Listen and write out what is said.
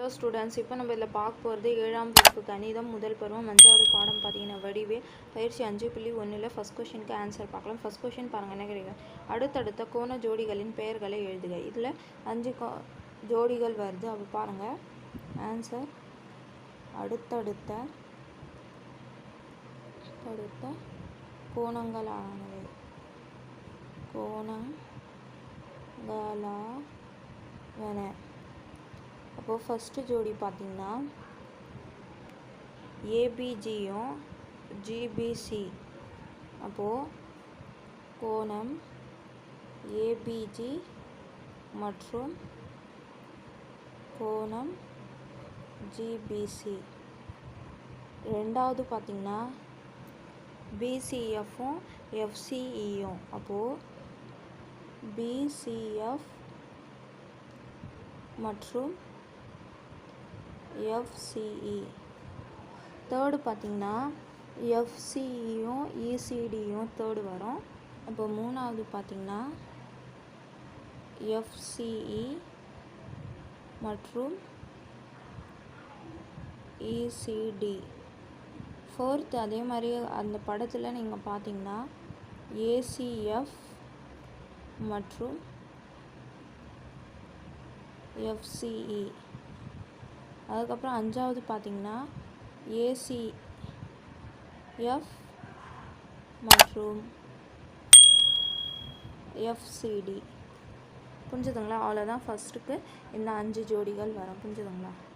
Hello students இப்போ நம்ம இதில் பார்க்க போகிறது ஏழாம் வகுப்பு கணிதம் முதல் பருவம் அஞ்சாவது பாடம் பார்த்தீங்கன்னா வடிவே பயிற்சி அஞ்சு புள்ளி ஒன்றில் ஃபஸ்ட் கொஷினுக்கு ஆன்சர் பார்க்கலாம். ஃபஸ்ட் கொஷின் பாருங்கள் என்ன கிடைக்கும் அடுத்தடுத்த கோண ஜோடிகளின் பெயர்களை எழுதுக. இதில் அஞ்சு கோ ஜோடிகள் வருது. அப்போ பாருங்கள் ஆன்சர் அடுத்தடுத்த அடுத்த கோணங்களானவை. கோணங்களாவன அப்போது ஃபஸ்ட்டு ஜோடி பார்த்திங்கன்னா ஏபிஜியும் ஜிபிசி அப்போது கோணம் ஏபிஜி மற்றும் கோணம் ஜிபிசி ரெண்டாவது பார்த்திங்கன்னா பிசிஎஃப்பும் எஃப்சிஇயும் அப்போது பிசிஎஃப் மற்றும் எஃப்சிஇ தேர்டு பார்த்திங்கன்னா எஃப்சிஇயும் இசிடியும் தேர்டு வரும். அப்போ மூணாவது பார்த்திங்கன்னா எஃப்சிஇ மற்றும் இசிடி ஃபோர்த் அதே மாதிரி அந்த படத்தில் நீங்கள் பார்த்தீங்கன்னா ஏசிஎஃப் மற்றும் எஃப்சிஇ அதுக்கப்புறம் அஞ்சாவது பார்த்தீங்கன்னா ஏசிஎஃப் மற்றும் எஃப்சிடி புரிஞ்சுதுங்களா? அவ்வளோதான் ஃபஸ்ட்டுக்கு இந்த அஞ்சு ஜோடிகள் வரும். புரிஞ்சுதுங்களா?